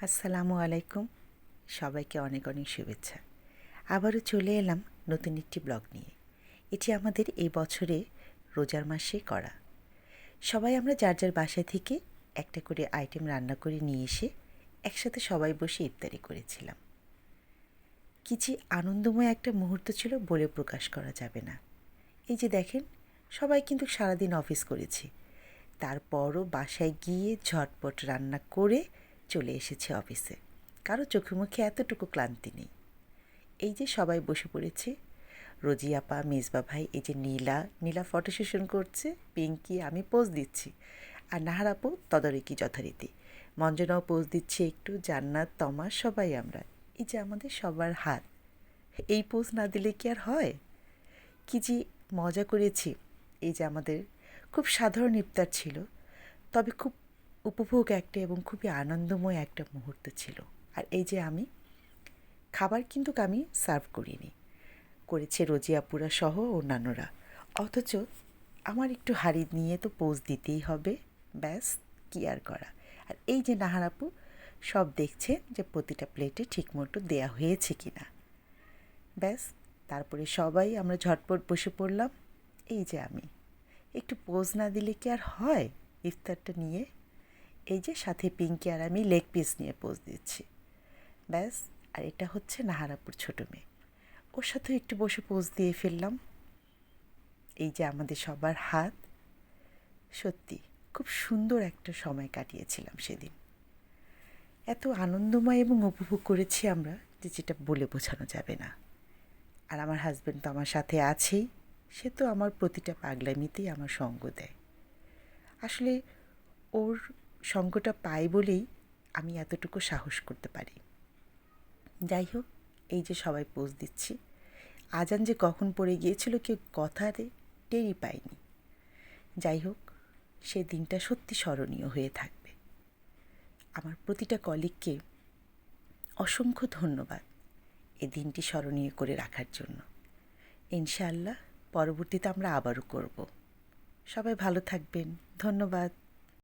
আসসালামু আলাইকুম। সবাইকে অনেক অনেক শুভেচ্ছা। আবারও চলে এলাম নতুন একটি ব্লগ নিয়ে। এটি আমাদের এই বছরে রোজার মাসে করা। সবাই আমরা যার যার বাসা থেকে একটা করে আইটেম রান্না করে নিয়ে এসে একসাথে সবাই বসে ইফতারি করেছিলাম। কি যে আনন্দময় একটা মুহূর্ত ছিল বলে প্রকাশ করা যাবে না। এই যে দেখেন, সবাই কিন্তু সারাদিন অফিস করেছি। তারপরও বাসায় গিয়ে ঝটপট রান্না করে চলে এসেছে অফিসে। কারও চোখে মুখে এতটুকু ক্লান্তি নেই। এই যে সবাই বসে পড়েছে, রোজি আপা, মেজবা ভাই, এই যে নীলা নীলা ফটো সেশন করছে, পিঙ্কি, আমি পোজ দিচ্ছি, আর নাহার আপু তদারকি যথারীতি। মঞ্জনাও পোজ দিচ্ছে একটু, জান্নাত, তমা, সবাই আমরা। এই যে আমাদের সবার হাত। এই পোজ না দিলে কি আর হয়? কি যে মজা করেছি। এই যে আমাদের খুব সাধারণ ইফতার ছিল, তবে খুব উপভোগ একটা এবং খুবই আনন্দময় একটা মুহূর্ত ছিল। আর এই যে আমি, খাবার কিন্তু আমি সার্ভ করিনি। করেছে রোজিয়াপুরা সহ অন্যান্যরা। অথচ আমার একটু হাড়ি নিয়ে তো পোজ দিতেই হবে। ব্যাস, কি আর করা? আর এই যে নাহারাপু সব দেখছে যে প্রতিটা প্লেটে ঠিকমতো দেয়া হয়েছে কি না ব্যাস, তারপরে সবাই আমরা ঝটপট বসে পড়লাম। এই যে আমি, একটু পোজ না দিলে কি আর হয়? ইফতারটা নিয়ে এই যে সাথে পিঙ্কি আর আমি লেগ পিস নিয়ে পোজ দিচ্ছি। ব্যাস, আর এটা হচ্ছে নাহারাপুর ছোটো মেয়ে। ওর সাথেও একটু বসে পোজ দিয়ে ফেললাম। এই যে আমাদের সবার হাত। সত্যি, খুব সুন্দর একটা সময় কাটিয়েছিলাম সেদিন। এত আনন্দময় এবং উপভোগ করেছি আমরা যে যেটা বলে বোঝানো যাবে না। আর আমার হাজব্যান্ড তো আমার সাথে আছেই। সে তো আমার প্রতিটা পাগলামিতেই আমার সঙ্গ দেয়। আসলে ওর সঙ্গটা পাই বলেই আমি এতটুকু সাহস করতে পারি। যাই হোক, এই যে সবাই পোজ দিচ্ছি। আজান যে কখন পড়ে গিয়েছিল কেউ কথাতে টেরই পায়নি। যাই হোক, সে দিনটা সত্যি স্মরণীয় হয়ে থাকবে। আমার প্রতিটা কলিগকে অসংখ্য ধন্যবাদ এ দিনটি স্মরণীয় করে রাখার জন্য। ইনশাআল্লাহ পরবর্তীতে আমরা আবারও করব। সবাই ভালো থাকবেন। ধন্যবাদ।